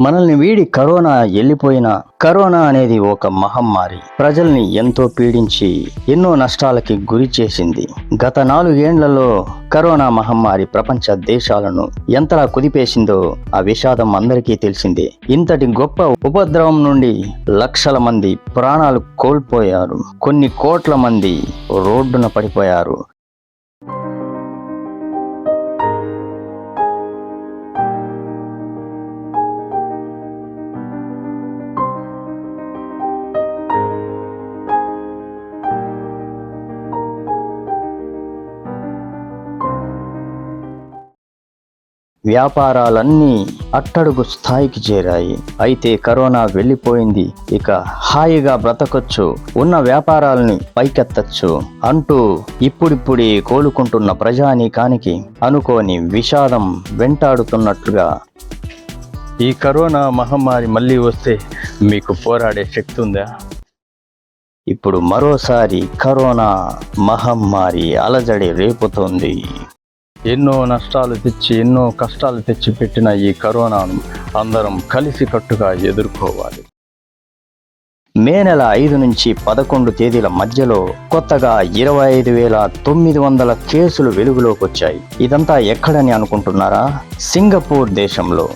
మనల్ని వీడి కరోనా వెళ్ళిపోయిన కరోనా అనేది ఒక మహమ్మారి. ప్రజల్ని ఎంతో పీడించి ఎన్నో నష్టాలకి గురి చేసింది. గత నాలుగేండ్లలో కరోనా మహమ్మారి ప్రపంచ దేశాలను ఎంతలా కుదిపేసిందో ఆ విషాదం అందరికీ తెలిసిందే. ఇంతటి గొప్ప ఉపద్రవం నుండి లక్షల మంది ప్రాణాలు కోల్పోయారు. కొన్ని కోట్ల మంది రోడ్డున పడిపోయారు. వ్యాపారాలన్నీ అట్టడుగు స్థాయికి చేరాయి. అయితే కరోనా వెళ్ళిపోయింది. ఇక హాయిగా బ్రతకొచ్చు. ఉన్న వ్యాపారాలని పైకెత్తచ్చు అంటూ ఇప్పుడిప్పుడే కోలుకుంటున్న ప్రజానీకానికి అనుకోని విషాదం వెంటాడుతున్నట్లుగా ఈ కరోనా మహమ్మారి మళ్ళీ వస్తే మీకు పోరాడే శక్తి ఉందా ఇప్పుడు మరోసారి కరోనా మహమ్మారి అలజడి రేపుతోంది. ఎన్నో నష్టాలు తెచ్చి ఎన్నో కష్టాలు తెచ్చి పెట్టిన ఈ కరోనాను అందరం కలిసికట్టుగా ఎదుర్కోవాలి. మే నెల ఐదు నుంచి పదకొండు తేదీల మధ్యలో కొత్తగా ఇరవై ఐదు వేల తొమ్మిది వందల కేసులు వెలుగులోకి వచ్చాయి. ఇదంతా ఎక్కడని అనుకుంటున్నారా? సింగపూర్ దేశంలో.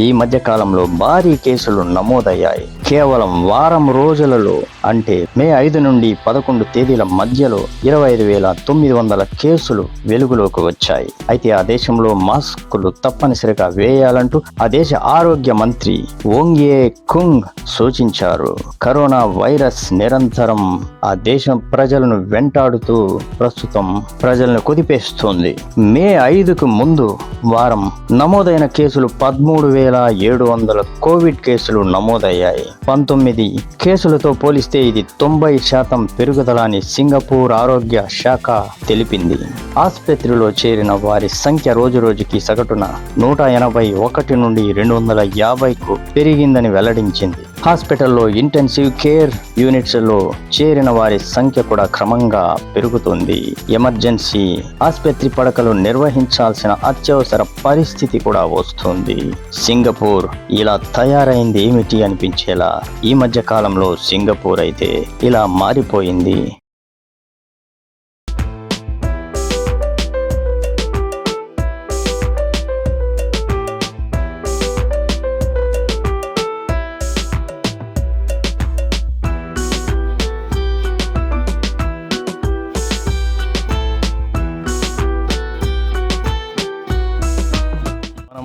ఈ మధ్య కాలంలో భారీ కేసులు నమోదయ్యాయి. కేవలం వారం రోజులలో అంటే మే ఐదు నుండి పదకొండు తేదీల మధ్యలో ఇరవై ఐదు వేల తొమ్మిది వందల కేసులు వెలుగులోకి వచ్చాయి. అయితే ఆ దేశంలో మాస్కులు తప్పనిసరిగా వేయాలంటూ ఆ దేశ ఆరోగ్య మంత్రి ఓంగే కుంగ్ సూచించారు. కరోనా వైరస్ నిరంతరం ఆ దేశం ప్రజలను వెంటాడుతూ ప్రస్తుతం ప్రజలను కుదిపేస్తోంది. మే ఐదుకు ముందు వారం నమోదైన కేసులు పదమూడు వేల ఏడు వందల కోవిడ్ కేసులు నమోదయ్యాయి. పంతొమ్మిది కేసులతో పోలిస్తే ఇది తొంభై శాతం పెరుగుదల అని సింగపూర్ ఆరోగ్య శాఖ తెలిపింది. ఆసుపత్రిలో చేరిన వారి సంఖ్య రోజు రోజుకి సగటున నూట ఎనభై ఒకటి నుండి రెండు వందల యాభైకు పెరిగిందని వెల్లడించింది. హాస్పిటల్లో ఇంటెన్సివ్ కేర్ యూనిట్స్లో చేరిన వారి సంఖ్య కూడా క్రమంగా పెరుగుతుంది. ఎమర్జెన్సీ ఆసుపత్రి పడకలు నిర్వహించాల్సిన అత్యవసర పరిస్థితి కూడా వస్తుంది. సింగపూర్ ఇలా తయారైంది ఏమిటి అనిపించేలా? ఈ మధ్య కాలంలో సింగపూర్ అయితే ఇలా మారిపోయింది.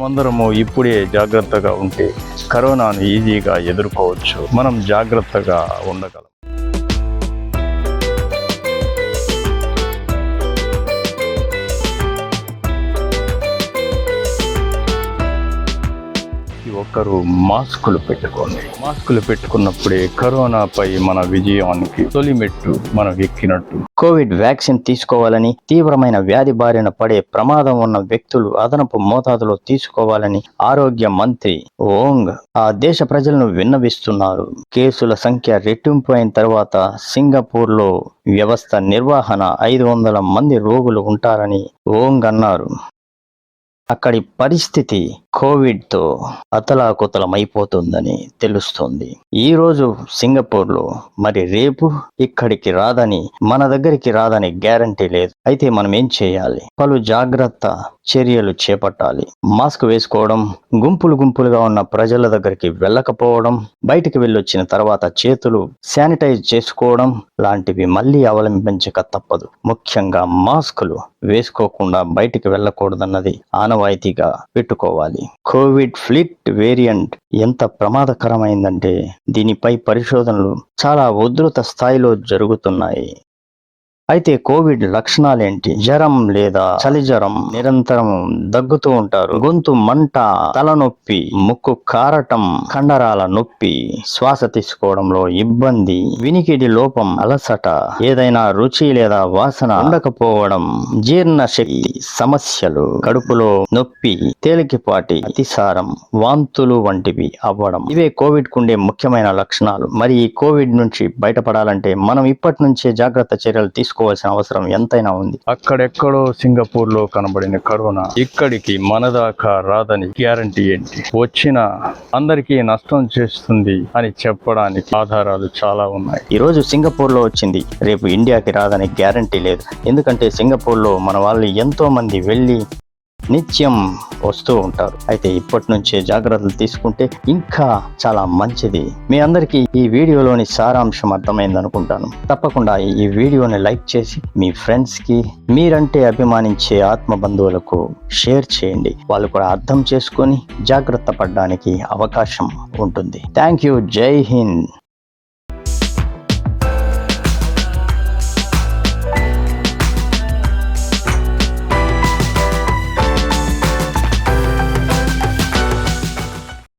మనమందరము ఇప్పుడే జాగ్రత్తగా ఉంటే కరోనాను ఈజీగా ఎదుర్కోవచ్చు. మనం జాగ్రత్తగా ఉండగలం. ప్రతి ఒక్కరూ మాస్కులు పెట్టుకోండి. మాస్కులు పెట్టుకున్నప్పుడే కరోనాపై మన విజయానికి తొలిమెట్టు మనం ఎక్కినట్టు కోవిడ్ వ్యాక్సిన్ తీసుకోవాలని తీవ్రమైన వ్యాధి బారిన పడే ప్రమాదం ఉన్న వ్యక్తులు అదనపు మోతాదులో తీసుకోవాలని ఆరోగ్య మంత్రి ఓంగ్ ఆ దేశ ప్రజలను విన్నవిస్తున్నారు. కేసుల సంఖ్య రెట్టింపు అయిన తర్వాత సింగపూర్లో వ్యవస్థ నిర్వహణ ఐదు వందల మంది రోగులు ఉంటారని ఓంగ్ అన్నారు. అక్కడి పరిస్థితి కోవిడ్తో అతలాకుతలమైపోతుందని తెలుస్తోంది. ఈ రోజు సింగపూర్లో మరి రేపు ఇక్కడికి రాదని మన దగ్గరికి రాదని గ్యారంటీ లేదు. అయితే మనం ఏం చేయాలి? పలు జాగ్రత్త చర్యలు చేపట్టాలి. మాస్క్ వేసుకోవడం గుంపులు గుంపులుగా ఉన్న ప్రజల దగ్గరికి వెళ్ళకపోవడం బయటికి వెళ్ళొచ్చిన తర్వాత చేతులు శానిటైజ్ చేసుకోవడం లాంటివి మళ్ళీ అవలంబించక తప్పదు. ముఖ్యంగా మాస్కులు వేసుకోకుండా బయటికి వెళ్ళకూడదన్నది ఆనవాయితీగా పెట్టుకోవాలి. కోవిడ్ ఫ్లిట్ వేరియంట్ ఎంత ప్రమాదకరమైందంటే దీనిపై పరిశోధనలు చాలా ఉధృత స్థాయిలో జరుగుతున్నాయి. అయితే కోవిడ్ లక్షణాలేంటి? జ్వరం లేదా చలి జ్వరం నిరంతరం దగ్గుతూ ఉంటారు. గొంతు మంట తలనొప్పి ముక్కు కారటం కండరాల నొప్పి శ్వాస తీసుకోవడంలో ఇబ్బంది వినికిడి లోపం అలసట ఏదైనా రుచి లేదా వాసన ఉండకపోవడం జీర్ణ శక్తి సమస్యలు కడుపులో నొప్పి తేలికపాటి అతిసారం వాంతులు వంటివి అవ్వడం. ఇవే కోవిడ్ కుండే ముఖ్యమైన లక్షణాలు. మరి ఈ కోవిడ్ నుంచి బయటపడాలంటే మనం ఇప్పటి నుంచే జాగ్రత్త చర్యలు తీసుకోవాల్సిన అవసరం ఎంతైనా ఉంది. అక్కడెక్కడో సింగపూర్లో కనబడిన కరోనా ఇక్కడికి మన దాకా రాదని గ్యారంటీ ఏంటి? వచ్చిన అందరికీ నష్టం చేస్తుంది అని చెప్పడానికి ఆధారాలు చాలా ఉన్నాయి. ఈ రోజు సింగపూర్లో వచ్చింది. రేపు ఇండియాకి రాదని గ్యారంటీ లేదు. ఎందుకంటే సింగపూర్లో మన వాళ్ళు ఎంతో మంది వెళ్ళి నిత్యం వస్తూ ఉంటారు. అయితే ఇప్పటి నుంచే జాగ్రత్తలు తీసుకుంటే ఇంకా చాలా మంచిది. మీ అందరికీ ఈ వీడియోలోని సారాంశం అర్థమైంది అనుకుంటాను తప్పకుండా ఈ వీడియోని లైక్ చేసి మీ ఫ్రెండ్స్కి మీరంటే అభిమానించే ఆత్మ బంధువులకు షేర్ చేయండి. వాళ్ళు కూడా అర్థం చేసుకొని జాగ్రత్త పడడానికి అవకాశం ఉంటుంది. Thank you. జై హింద్.